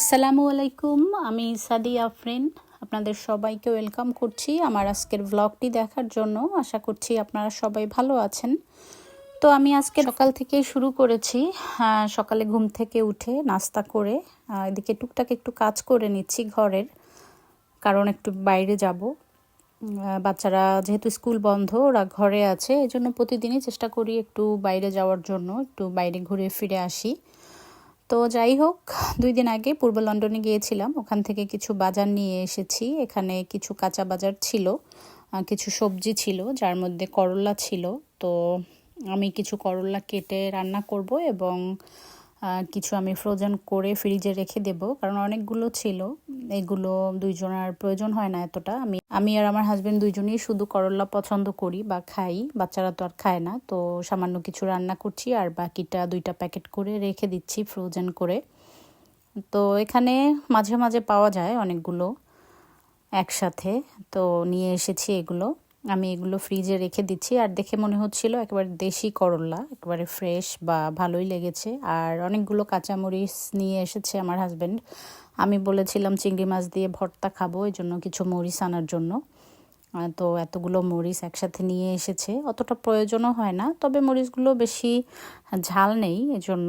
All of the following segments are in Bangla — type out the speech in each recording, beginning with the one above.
আসসালামু আলাইকুম, আমি সাদিয়া আফরিন। আপনাদের সবাইকে ওয়েলকাম করছি আমার আজকের ব্লগটি দেখার জন্য। আশা করছি আপনারা সবাই ভালো আছেন। তো আমি আজকে সকাল থেকে শুরু করেছি। সকালে ঘুম থেকে উঠে নাস্তা করে এদিকে টুকটাক একটু কাজ করে নিচ্ছি ঘরের, কারণ একটু বাইরে যাব। বাচ্চারা যেহেতু স্কুল বন্ধ, ওরা ঘরে আছে এই জন্য প্রতিদিনই চেষ্টা করি একটু বাইরে যাওয়ার জন্য, একটু বাইরে ঘুরে ফিরে আসি। তো যাই হোক, দুই দিন আগে পূর্ব লন্ডনে গিয়েছিলাম। ওখান থেকে কিছু বাজার নিয়ে এসেছি। এখানে কিছু কাঁচা বাজার ছিল কিছু সবজি ছিল, যার মধ্যে করলা ছিল। তো আমি কিছু করলা কেটে রান্না করব এবং কিছু আমি ফ্রোজেন করে ফ্রিজে রেখে দেব। কারণ অনেকগুলো ছিল, এগুলো দুইজনের প্রয়োজন হয় না এতটা। আমি আমি আর আমার হাজবেন্ড দুইজনেই শুধু করলা পছন্দ করি বা খাই, বাচ্চারা তো আর খায় না। তো সামান্য কিছু রান্না করছি আর বাকিটা দুইটা প্যাকেট করে রেখে দিচ্ছি ফ্রোজেন করে। তো এখানে মাঝে মাঝে পাওয়া যায় অনেকগুলো একসাথে। তো নিয়ে এসেছি এগুলো। আমি এগুলো ফ্রিজে রেখে দিচ্ছি। আর দেখে মনে হচ্ছিল একেবারে দেশি করলা, একেবারে ফ্রেশ বা ভালোই লেগেছে। আর অনেকগুলো কাঁচামরিচ নিয়ে এসেছে আমার হাজব্যান্ড আমি বলেছিলাম চিংড়ি মাছ দিয়ে ভর্তা খাব, এই জন্য কিছু মরিচ আনার জন্য। তো এতগুলো মরিচ একসাথে নিয়ে এসেছে। অতটা প্রয়োজনও হয় না, তবে মরিচগুলো বেশি ঝাল নেই, এজন্য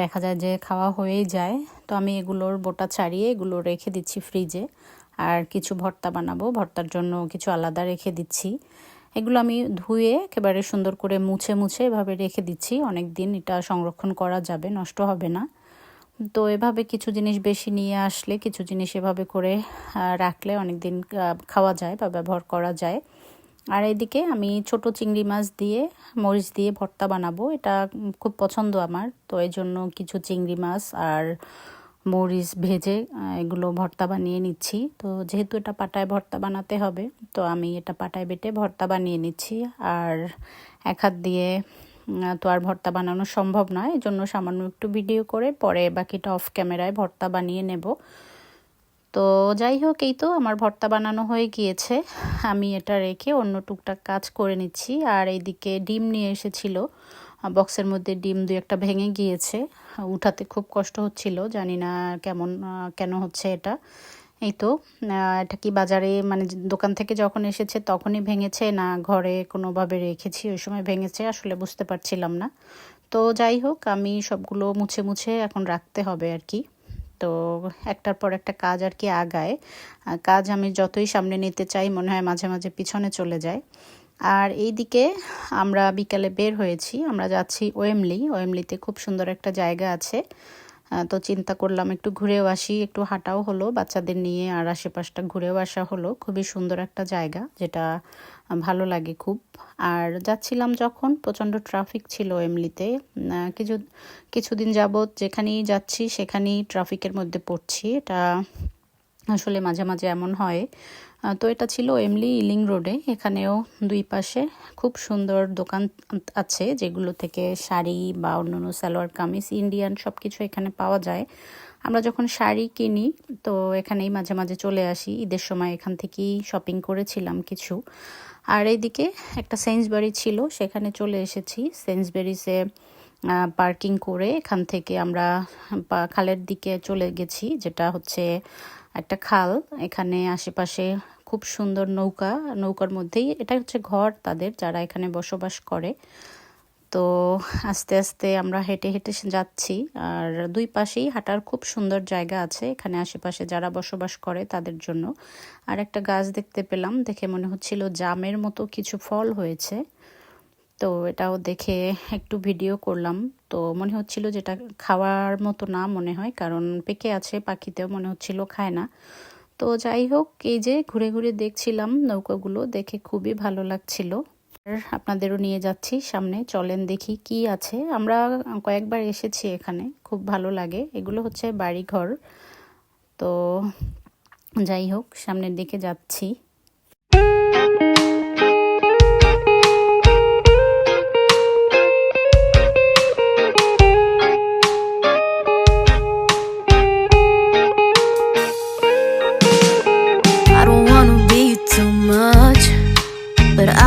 দেখা যায় যে খাওয়া হয়েই যায়। তো আমি এগুলোর বোটা ছাড়িয়ে এগুলো রেখে দিচ্ছি ফ্রিজে আর কিছু ভর্তা বানাবো। ভর্তার জন্য কিছু আলাদা রেখে দিচ্ছি। এগুলো আমি ধুয়ে একেবারে সুন্দর করে মুছে মুছে এভাবে রেখে দিচ্ছি। অনেক দিন এটা সংরক্ষণ করা যাবে, নষ্ট হবে না। তো এভাবে কিছু জিনিস বেশি নিয়ে আসলে, কিছু জিনিস এভাবে করে রাখলে অনেক দিন খাওয়া যায় বা ব্যবহার করা যায়। আর এদিকে আমি ছোট চিংড়ি মাছ দিয়ে, মরিচ দিয়ে ভর্তা বানাবো। এটা খুব পছন্দ আমার। তো এই জন্য কিছু চিংড়ি মাছ আর মরিচ ভেজে এগুলো ভর্তা বানিয়ে নিচ্ছি। তো যেহেতু এটা পাটায় ভর্তা বানাতে হবে, তো আমি এটা পাটায় বেটে ভর্তা বানিয়ে নিচ্ছি। আর এক হাত দিয়ে তো আর ভর্তা বানানো সম্ভব নয় এই জন্য সামান্য একটু ভিডিও করে পরে বাকিটা অফ ক্যামেরায় ভর্তা বানিয়ে নেব। তো যাই হোক, এই তো আমার ভর্তা বানানো হয়ে গিয়েছে। আমি এটা রেখে অন্য টুকটাক কাজ করে নিচ্ছি। আর এইদিকে ডিম নিয়ে এসেছিল। বক্সের মধ্যে ডিম দু একটা ভেঙে গিয়েছে। উঠাতে খুব কষ্ট হচ্ছিল, জানি না কেমন কেন হচ্ছে এটা। এই তো এটা কি বাজারে মানে দোকান থেকে যখন এসেছে তখনই ভেঙেছে, না ঘরে কোনোভাবে রেখেছি, ওই সময় ভেঙেছে, আসলে বুঝতে পারছিলাম না। তো যাই হোক, আমি সবগুলো মুছে মুছে এখন রাখতে হবে আর কি। তো একটার পর একটা কাজ আর কি আগায়। কাজ আমি যতই সামনে নিতে চাই, মনে হয় মাঝে মাঝে পিছনে চলে যায়। আর এইদিকে আমরা বিকালে বের হয়েছি, আমরা যাচ্ছি ওয়েমলি, ওয়েমলিতে খুব সুন্দর একটা জায়গা আছে। তো চিন্তা করলাম একটু ঘুরেও আসি, একটু হাঁটাও হলো, বাচ্চাদের নিয়ে আর আশেপাশটা ঘুরেও আসা হলো। খুবই সুন্দর একটা জায়গা, যেটা ভালো লাগে খুব। আর যাচ্ছিলাম যখন, প্রচণ্ড ট্রাফিক ছিল এমনিতে কিছু, কিছুদিন যাবৎ যেখানেই যাচ্ছি, সেখানেই ট্রাফিকের মধ্যে পড়ছি। এটা আসলে মাঝে মাঝে এমন হয় তো এটা ছিল এমলি ইলিং রোডে। এখানেও দুই পাশে খুব সুন্দর দোকান আছে যেগুলো থেকে শাড়ি বা অন্যান্য সালোয়ার, কামিজ, ইন্ডিয়ান সব কিছু এখানে পাওয়া যায়। আমরা যখন শাড়ি কিনি, তো এখানেই মাঝে মাঝে চলে আসি। ঈদের সময় এখান থেকেই শপিং করেছিলাম কিছু। আর এইদিকে একটা সেন্সবারি ছিল, সেখানে চলে এসেছি। সেন্সবেরিসে পার্কিং করে এখান থেকে আমরা খালের দিকে চলে গেছি, যেটা হচ্ছে একটা খাল। এখানে আশেপাশে খুব সুন্দর নৌকা, নৌকার মধ্যেই এটা হচ্ছে ঘর তাদের, যারা এখানে বসবাস করে। তো আস্তে আস্তে আমরা হেঁটে হেঁটে যাচ্ছি, আর দুই পাশেই হাঁটার খুব সুন্দর জায়গা আছে, এখানে আশেপাশে যারা বসবাস করে তাদের জন্য। আর একটা গাছ দেখতে পেলাম, দেখে মনে হচ্ছিল জামের মতো কিছু ফল হয়েছে। তো এটাও দেখে একটু ভিডিও করলাম। তো মনে হচ্ছিল যেটা খাওয়ার মতো না মনে হয়, কারণ পেকে আছে, পাখিতেও মনে হচ্ছিল খায় না। তো যাই হোক, এই যে ঘুরে ঘুরে দেখছিলাম নৌকাগুলো, দেখে খুবই ভালো লাগছিল। আপনাদেরও নিয়ে যাচ্ছি সামনে, চলেন দেখি কি আছে। আমরা কয়েকবার এসেছি এখানে, খুব ভালো লাগে। এগুলো হচ্ছে বাড়িঘর। তো যাই হোক, সামনের দিকে যাচ্ছি।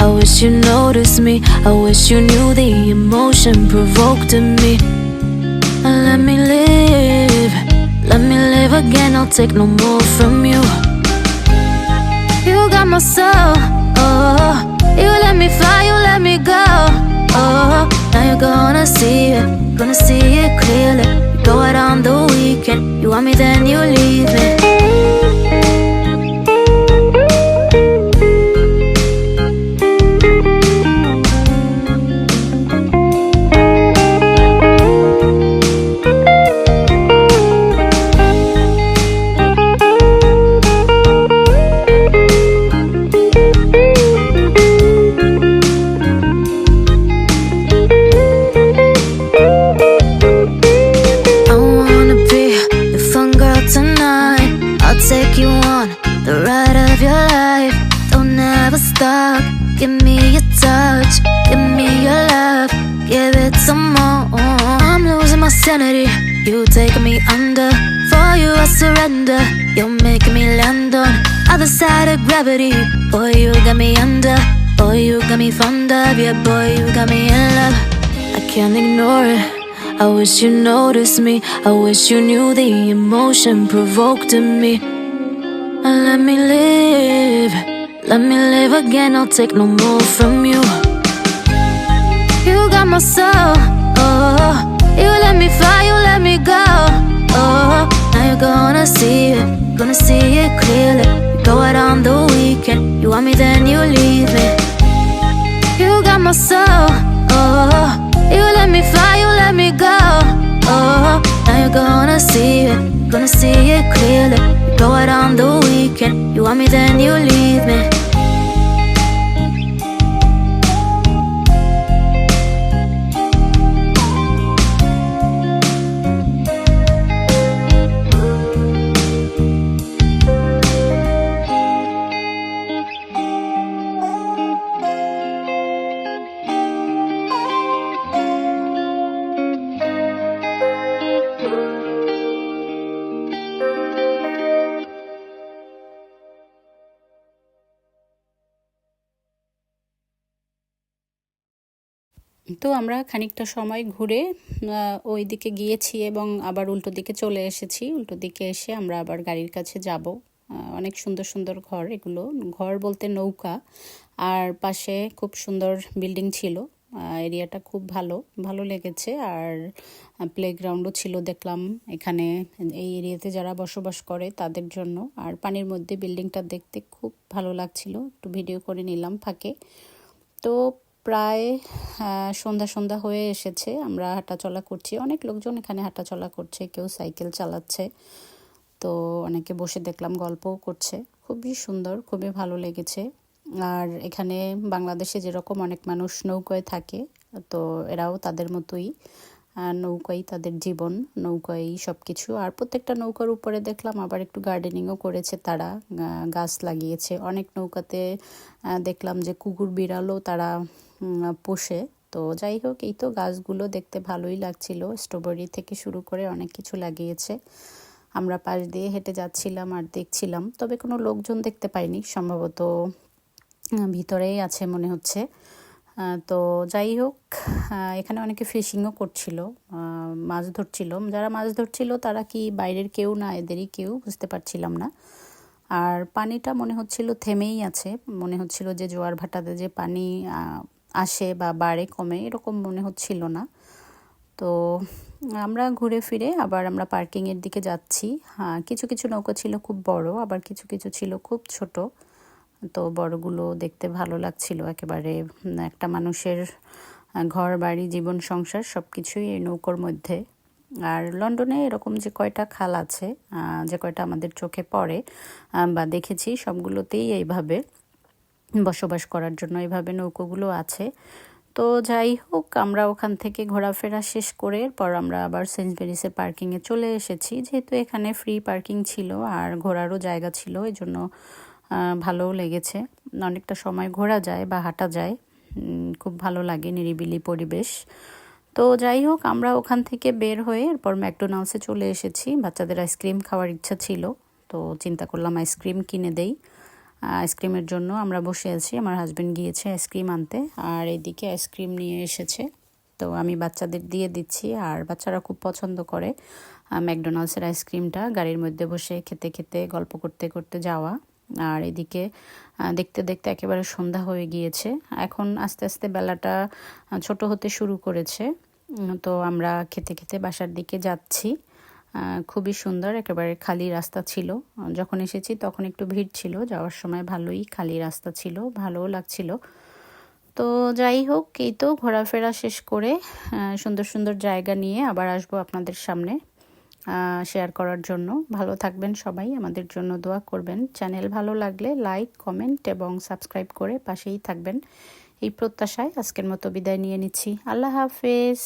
I wish you noticed me. I wish you knew the emotion provoked in me. Let me live. Let me live again. I'll take no more from you. You got my soul. Oh, you let me fly, you let me go. Oh, now you're gonna see it, gonna see it clearly. You go out on the weekend, you want me, then you leave me. On the ride of your life. Don't ever stop. Give me your touch, give me your love, give it some more. I'm losing my sanity. You taking me under. For you, I surrender. You're making me land on other side of gravity. Boy, you got me under. Boy, you got me fond of. Yeah, boy, you got me in love. I can't ignore it. I wish you noticed me. I wish you knew the emotion provoked in me. Let me live. Let me live again. I'll take no more from you. You got my soul. Oh, you let me fly. You let me go. Oh, now you're gonna see it. Gonna see it clearly. You go out on the weekend. You want me, then you leave me. You got my soul. Weekend. You want me, then you leave me. তো আমরা খানিকটা সময় ঘুরে ওই দিকে গিয়েছি এবং আবার উল্টো দিকে চলে এসেছি। উল্টো দিকে এসে আমরা আবার গাড়ির কাছে যাব। অনেক সুন্দর সুন্দর ঘর এগুলো। ঘর বলতে নৌকা। আর পাশে খুব সুন্দর বিল্ডিং ছিল। এরিয়াটা খুব ভালো ভালো লেগেছে। আর প্লেগ্রাউন্ডও ছিল দেখলাম এখানে। এই এরিয়াতে যারা বসবাস করে তাদের জন্য। আর পানির মধ্যে বিল্ডিংটা দেখতে খুব ভালো লাগছিল। একটু ভিডিও করে নিলাম ফাঁকে। তো প্রায় সন্ধ্যা সন্ধ্যা হয়ে এসেছে। আমরা হাঁটাচলা করছি। অনেক লোকজন এখানে হাঁটাচলা করছে, কেউ সাইকেল চালাচ্ছে। তো অনেকে বসে দেখলাম, গল্পও করছে। খুবই সুন্দর, খুবই ভালো লেগেছে। আর এখানে বাংলাদেশে যেরকম অনেক মানুষ নৌকায় থাকে, তো এরাও তাদের মতোই। নৌকাই তাদের জীবন, নৌকাই সব কিছু আর প্রত্যেকটা নৌকার উপরে দেখলাম আবার একটু গার্ডেনিংও করেছে তারা গাছ লাগিয়েছে। অনেক নৌকাতে দেখলাম যে কুকুর বিড়ালও তারা পোষে। তো যাই হোক, এই তো গাছগুলো দেখতে ভালোই লাগছিল। স্ট্রবেরি থেকে শুরু করে অনেক কিছু লাগিয়েছে। আমরা পাশ দিয়ে হেঁটে যাচ্ছিলাম আর দেখছিলাম, তবে কোনো লোকজন দেখতে পাইনি। সম্ভবত ভিতরেই আছে মনে হচ্ছে। তো যাই হোক এখানে অনেকে ফিশিংও করছিল মাছ ধরছিল। যারা মাছ ধরছিল, তারা কি বাইরের কেউ না, এদেরই কেউ বুঝতে পারছিলাম না। আর পানিটা মনে হচ্ছিল থেমেই আছে, মনে হচ্ছিল যে জোয়ার ভাটাতে যে পানি আসে বা বাড়ে, কমে, এরকম মনে হচ্ছিল না। তো আমরা ঘুরে ফিরে আবার আমরা পার্কিংয়ের দিকে যাচ্ছি। হ্যাঁ কিছু কিছু নৌকা ছিল খুব বড়, আবার কিছু কিছু ছিল খুব ছোট। তো বড়গুলো দেখতে ভালো লাগছিল। একেবারে একটা মানুষের ঘর, বাড়ি, জীবন, সংসার সব কিছুই এই নৌকোর মধ্যে। আর লন্ডনে এরকম যে কয়টা খাল আছে যে কয়টা আমাদের চোখে পড়ে বা দেখেছি, সবগুলোতেই এইভাবে বসবাস করার জন্য এইভাবে নৌকোগুলো আছে। তো যাই হোক, আমরা ওখান থেকে ঘোরাফেরা শেষ করে এরপর আমরা আবার সেন্ট সেন্সবেরিসের পার্কিংয়ে চলে এসেছি। যেহেতু এখানে ফ্রি পার্কিং ছিল আর ঘোরারও জায়গা ছিল এই জন্য ভালোও লেগেছে। অনেকটা সময় ঘোরা যায় বা হাঁটা যায়। খুব ভালো লাগে নিরিবিলি পরিবেশ। তো যাই হোক, আমরা ওখান থেকে বের হয়ে এরপর ম্যাকডোনাল্ডসে চলে এসেছি। বাচ্চাদের আইসক্রিম খাওয়ার ইচ্ছা ছিল, তো চিন্তা করলাম আইসক্রিম কিনে দেই। আইসক্রিমের জন্য আমরা বসে আছি। আমার হাজব্যান্ড গিয়েছে আইসক্রিম আনতে, আর এদিকে আইসক্রিম নিয়ে এসেছে। তো আমি বাচ্চাদের দিয়ে দিচ্ছি, আর বাচ্চারা খুব পছন্দ করে ম্যাকডোনাল্ডসের আইসক্রিমটা গাড়ির মধ্যে বসে খেতে খেতে, গল্প করতে করতে যাওয়া। আর এদিকে দেখতে দেখতে একেবারে সন্ধ্যা হয়ে গিয়েছে। এখন আস্তে আস্তে বেলাটা ছোট হতে শুরু করেছে। তো আমরা খেতে খেতে বাসার দিকে যাচ্ছি। খুবই সুন্দর, একেবারে খালি রাস্তা ছিল। যখন এসেছি তখন একটু ভিড় ছিল, যাওয়ার সময় ভালোই খালি রাস্তা ছিল, ভালোও লাগছিল। তো যাই হোক, এই তো ঘোরাফেরা শেষ করে সুন্দর সুন্দর জায়গা নিয়ে আবার আসব আপনাদের সামনে। শেয়ার করার জন্য। ভালো থাকবেন সবাই, আমাদের জন্য দোয়া করবেন। চ্যানেল ভালো লাগলে লাইক কমেন্ট এবং সাবস্ক্রাইব করে পাশেই থাকবেন। এই প্রত্যাশায় আজকের মতো বিদায় নিয়ে নিচ্ছি। আল্লাহ হাফেজ।